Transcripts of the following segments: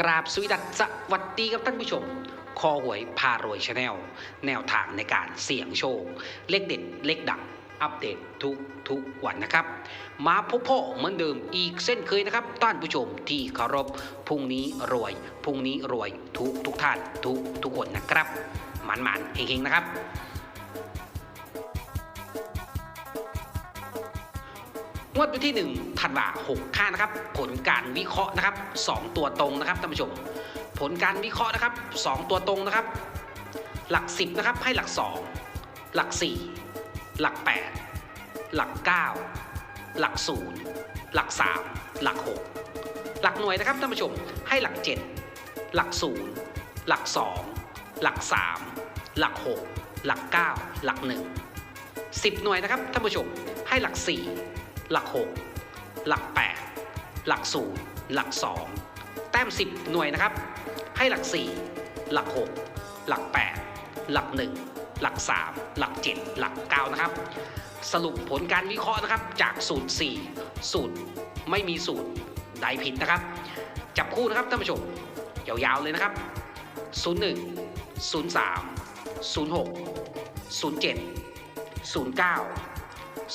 กราบสวีดัสวัสดีครับท่านผู้ชม คอหวยพารวยชาแนล แนวทางในการเสี่ยงโชค เลขเด็ด เลขดัง อัปเดตทุกทุกวันนะครับ มาพบพ่อเหมือนเดิมอีกเส้นเคยนะครับท่านผู้ชมที่เคารพพรุ่งนี้รวยพรุ่งนี้รวยทุกทุกท่านทุกทุกคนนะครับหมันหมันๆเฮงๆนะครับ งวดวันที่ 1 ธันวาหกข้านะครับ ผลการวิเคราะห์นะครับ 2 ตัวตรงนะครับท่านผู้ชม ผลการวิเคราะห์นะครับ 2 ตัวตรงนะครับ หลัก 10 นะครับ ให้หลัก 2 หลัก 4 หลัก 8 หลัก 9 หลัก 0 หลัก 3 หลัก 6 หลักหน่วยนะครับท่านผู้ชม ให้หลัก 7 หลัก 0 หลัก 2 หลัก 3 หลัก 6 หลัก 9 หลัก 1 10 หน่วยนะครับท่านผู้ชม ให้หลัก 4 หลัก 6 หลัก 8 หลัก0หลัก 2 แต้ม 10 หน่วยนะครับ ให้หลัก 4 หลัก 6 หลัก 8 หลัก 1 หลัก 3 หลัก 7 หลัก 9 นะครับ สรุปผลการวิเคราะห์นะครับจากสูตร 4 สูตรไม่มีสูตรใดผิดนะครับ จับคู่นะครับท่านผู้ชมยาวๆเลยนะครับ 01 03 06 07 09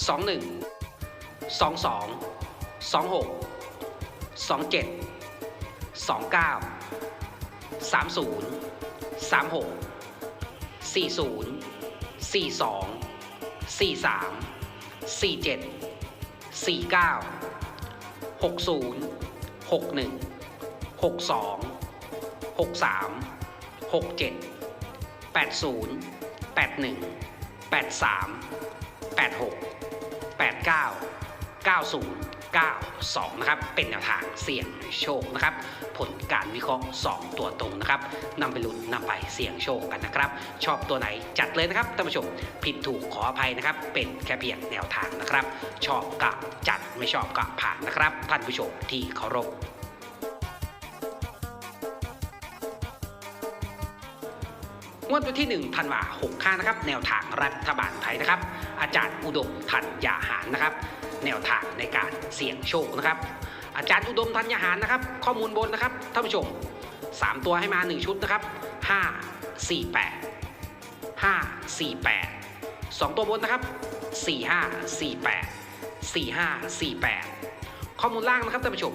21 สองสองสองหกสองเจ็ดสองเก้าสามศูนย์สามหกสี่ศูนย์สี่สองสี่สามสี่เจ็ดสี่เก้าหกศูนย์หกหนึ่งหกสองหกสามหกเจ็ดแปดศูนย์แปดหนึ่งแปดสามแปดหกแปดเก้า 9092 นะครับ เป็นแนวทางเสี่ยงโชคนะครับ ผลการวิเคราะห์ 2 ตัวตรงนะครับนำไปลุ้นนำไปเสี่ยงโชคกันนะครับ ชอบตัวไหนจัดเลยนะครับท่านผู้ชมผิดถูกขออภัยนะครับ เป็นแค่เพียงแนวทางนะครับ ชอบกะจัดไม่ชอบกะผ่านนะครับ ท่านผู้ชมที่เคารพงวดวันที่ 1 ธันวาหกข้านะครับ แนวทางรัฐบาลไทยนะครับ อาจารย์อุดมธัญญาหารนะครับ แนวทางในการเสี่ยงโชคนะครับ อาจารย์อุดมธัญญาหารนะครับ ข้อมูลบนนะครับท่านผู้ชม 3 ตัวให้มา 1 ชุดนะครับ 5 4 8 5 4 8 2 ตัวบนนะครับ 4 5 4 8 4 5 4 8 ข้อมูลล่างนะครับท่านผู้ชม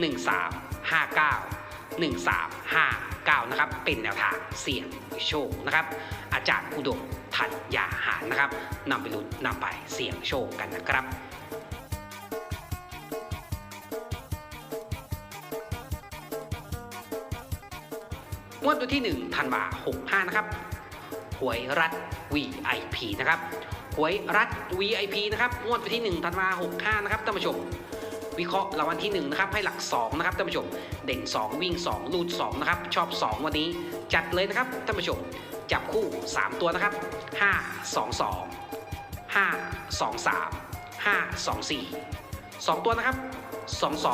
1 3 5 9 1 3 5 9 นะครับ เป็นแนวทางเสี่ยงโชคนะครับ อาจารย์อุดมธัญญาหารนะครับนำไปลุ้นนำไปเสี่ยงโชคกันนะครับ งวดวันที่ 1 ธันวา65 นะครับ หวยรัฐ VIP นะครับ หวยรัฐ VIP นะครับ งวดวันที่ 1 ธันวา65 นะครับ ท่านผู้ชม วิเคราะห์รางวัลที่ 1 นะครับ ให้หลัก 2 นะครับ ท่านผู้ชม เด่น 2 วิ่ง 2 ลูด 2 นะครับ ชอบ 2 วันนี้ จัดเลยนะครับ ท่านผู้ชม จับคู่ 3 ตัวนะครับ 5 2 2 5 2 3 5 2 4 2 ตัวนะครับ 2 2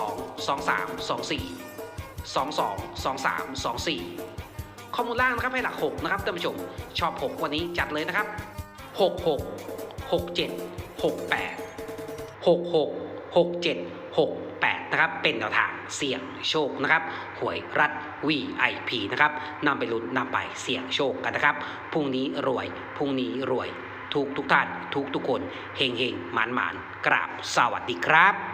2 3 2 4 2 2 2 3 2 4 ข้อมูลล่างนะครับให้หลัก 6 นะครับท่านผู้ชม ชอบ 6 วันนี้จัดเลยนะครับ 6 6 6 7 6 8 6 6 6 7 6 8 นะครับ เป็นแนวทางเสี่ยงโชคนะครับหวยรัฐ VIP นะครับนำไปลุ้นนำไปเสี่ยงโชคกันนะครับพรุ่งนี้รวยพรุ่งนี้รวยทุกทุกท่านทุกทุกคนเฮงเฮงหมานหมานกราบสวัสดีครับ